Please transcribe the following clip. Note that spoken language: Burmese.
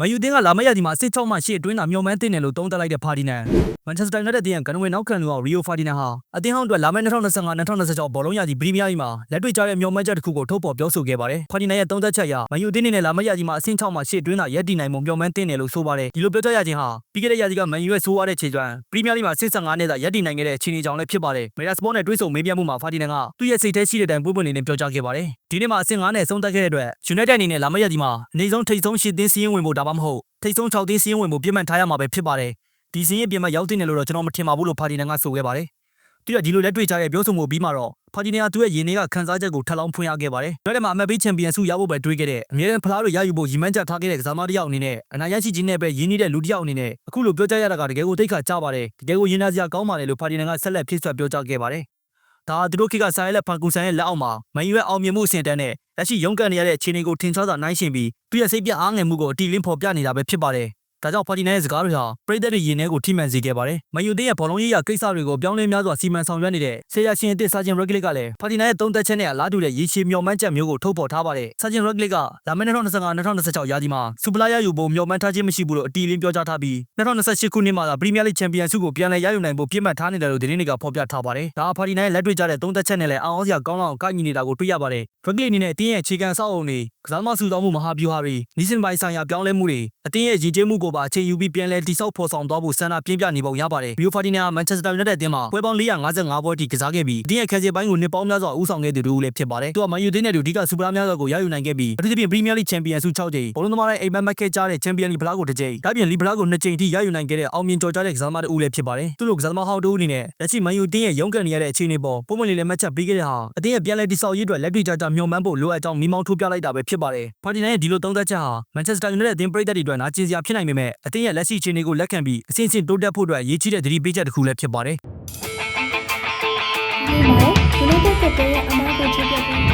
မန်ယူတင်းကလာမယ့်ရာသီမှာအဆင့်6မှရှေ့အတွင်းသာမျှော်မှန်းတင်တယ်လို့သုံးသပ်လိုက်တဲ့ဖာဒီနန်မန်ချက်စတာယူနိုက်တက်တင်းကကန်ဝေနောက်ခံလူအောင်ရီယိုဖာဒီနန်ဟာအသင်းဟောင်းအတွက်လာမယ့်2025-2026ဘောလုံးရာသီပရီးမီးယားလိမှာလက်တွေ့ကျတဲ့မျှော်မှန်းချက်တစ်ခုကိုထုတ်ဖော်ပြောဆိုခဲ့ပါတယ်ဖာဒီနန်ရဲ့သုံးသပ်ချက်အရမန်ယူတင်းနေနဲ့လာမယ့်ရာသီမှာအဆင့်6မှရှေ့အတွင်းသာရပ်တည်နိုင်မှုမျှော်မှန်းတင်တယ်လို့ဆိုပါတယ်ဒီလိုပြောကြားရခြင်းဟာပြီးခဲ့တဲ့ရာသီကမန်ယူရဲ့ဆိုးရတဲ့ခြေစွမ်းပရီးမီးယားလိမှာအဆင့်15နဲ့သာရပ်တည်နိုင်ခဲ့တဲ့အခြေအနေကြောင့်လည်းဖြစ်ပါတယ်မေရာစပေါ်နဲ့တွဲဆုံမေးမြန်းမှုမှာဖာဒီနန်ကသူ့ရဲ့စိတ်ထဲရှိတဲ့အတိုင်းပွင့်ပွင့်လင်းလင်းပြောကြားခဲ့ပါတယ်ဒီနေ့မှာအဆင့်9နဲ့ဆုံးသက်ခဲ့တဲ့အတွက်ယူနိုက်တက်အနေနဲ့လာမယ့်ရာသီမှာအနေဆုံးထိပ်ဆုံးရှစ်သင်းစီးရင်ဝင်ဖို့ဒါမှမဟုတ်ထိပ်ဆုံး6သင်းစီးရင်ဝင်ဖို့ပြစ်မှတ်ထားရမှာပဲဖြစ်ပါတယ်ဒီစီးရင်ပြစ်မှတ်ရောက်တင်တယ်လို့တော့ကျွန်တော်မထင်ပါဘူးလို့ဖာဒီနန်ကဆိုခဲ့ပါတယ်သူကဒီလိုလက်တွေ့ကြတဲ့ပြောဆိုမှုပြီးမှတော့ဖာဒီနန်ကသူ့ရဲ့ရင်ထဲကခန်းစားချက်ကိုထပ်လောင်းဖွင့်ရခဲ့ပါတယ်။ဒါနဲ့မှအမတ်ပေးချန်ပီယံဆုရဖို့ပဲတွေးခဲ့တဲ့အမြဲတမ်းဖလားတွေရယူဖို့ရည်မှန်းချက်ထားခဲ့တဲ့ကစားမတစ်ယောက်အနေနဲ့အနာရရှိခြင်းနဲ့ပဲရင်းနှီးတဲ့လူတစ်ယောက်အနေနဲ့အခုလိုပြောကြားရတာကတကယ်ကိုသိက္ခာကျပါတယ်။တကယ်ကိုရင်နာစရာကောင်းပါတယ်လို့ဖာဒီနန်ကဆက်လက်ဖြည့်ဆွတ်ပြောကြားခဲ့ပါတယ်။ ဒါဟာသူတို့ခေတ်ကဆိုင်လက်ဖန်ကူဆန်ရဲ့လက်အောက်မှာမန်ယူရဲ့အောင်မြင်မှုအဆင့်တန်းနဲ့လက်ရှိရုန်းကန်နေရတဲ့အခြေအနေကိုထင်ရှားစွာနိုင်ရှင်ပြီးသူ့ရဲ့စိတ်ပြအားငယ်မှုကိုအတီလင်းဖော်ပြနေတာပဲဖြစ်ပါတယ်။ ဒါကြောင့်ဖာဒီနန်ရဲ့စကားတွေဟာပရိသတ်တွေရင်ထဲကိုထိမှန်စေခဲ့ပါတယ်။မန်ယူတင်းရဲ့ဘောလုံးရေးရာကိစ္စတွေကိုပြောင်းလဲများစွာစီမံဆောင်ရွက်နေတဲ့ဆေးရရှင်အသစ်စာချင်းရက်ဂလစ်ကလည်းဖာဒီနန်ရဲ့သုံးသက်ချက်နဲ့အလားတူတဲ့ရေရှည်မျှော်မှန်းချက်မျိုးကိုထုတ်ဖော်ထားပါတယ်။စာချင်းရက်ဂလစ်ကလာမယ့်2025-2026ရာသီမှာစူပလာရယူဖို့မျှော်မှန်းထားခြင်းမရှိဘူးလို့အတီလင်းပြောကြားထားပြီး2028ခုနှစ်မှာသာပရီးမီးယားလိချန်ပီယံဆုကိုပြန်လည်ရယူနိုင်ဖို့ပြစ်မှတ်ထားနေတယ်လို့သတင်းတွေကဖော်ပြထားပါတယ်။ဒါဟာဖာဒီနန်ရဲ့လက်တွေ့ကျတဲ့သုံးသက်ချက်နဲ့လည်းအောင်အောင်စရာကောင်းလောက်ကိုက်ညီနေတာကိုတွေ့ရပါတယ်။ရက်ဂလစ်အနေနဲ့အတင်းရဲ့အခြေခံအဆောက်အအုံတွေကစားမစုဆောင်းမှုမဟာဗျူဟာတွေနီးစင်ပိုင်းဆိုင်ရာပြောင်းလဲမှုတွေအတင်းရဲ့ရည်ကျင်းမှုကိုပါအခြေယူပြီးပြန်လည်တိစောက်ဖော်ဆောင်သွားဖို့ဆန္ဒပြင်းပြနေပုံရပါတယ်။ဘီယိုဖာဒီနာမန်ချက်စတာယူနိုက်တက်အသင်းမှာပွဲပေါင်း455ပွဲထိကစားခဲ့ပြီးအသင်းရဲ့ခဲစပိုင်းကိုနှစ်ပေါင်းများစွာဦးဆောင်ခဲ့သူတူလည်းဖြစ်ပါတယ်။သူကမန်ယူတင်းနဲ့တူအဓိကစူပရာများစွာကိုရယူနိုင်ခဲ့ပြီးအထူးသဖြင့်ပရီးမီးယားလိချန်ပီယံဆု6ကြိမ်ဘောလုံးသမားရဲ့အိမ်မက်မက်ခဲကြားတဲ့ချန်ပီယံလိဖလားကိုတစ်ကြိမ်ဒါပြင်လိဖလားကို2ကြိမ်ထိရယူနိုင်ခဲ့တဲ့အောင်မြင်ကျော်ကြားတဲ့ကစားသမားတူလည်းဖြစ်ပါတယ်။သူတို့ကစားသမားဟောင်းတူအနေနဲ့လက်ရှိမန်ယူတင်းရဲ့ရုန်းကန်နေရတဲ့အခြေအနေပေါ်ပုံမှန်လေးလည်းမှတ်ချက်ပေးခဲ့တဲ့ဟာအသင်းရဲ့ပြန်လည်တိစောက်ရေးအတွက်လက်တွေ့ကြကြမျှော်မှန်းဖို့လိုအပ်ကြောင်းမိမောင်းထိုးပြလိုက်တာပဲဖြစ်ပါတယ်။ဖာဒီနန်ရဲ့ဒီလိုသုံးသက်ချက်ဟာမန်ချက်စတာယူနိုက်တက်အသင်းပရိသတ်တွေအတွက်နာကျင်စရာဖြစ်နိုင်ပေမဲ့အသင်းရဲ့လက်ရှိအခြေအနေကိုလက်ခံပြီးအဆင့်ဆင့်တိုးတက်ဖို့အတွက်အရေးကြီးတဲ့သတိပေးချက်တစ်ခုလည်းဖြစ်ပါတယ်။ဒီမှာ United ကတည်းကအမားကိုချပြပြီး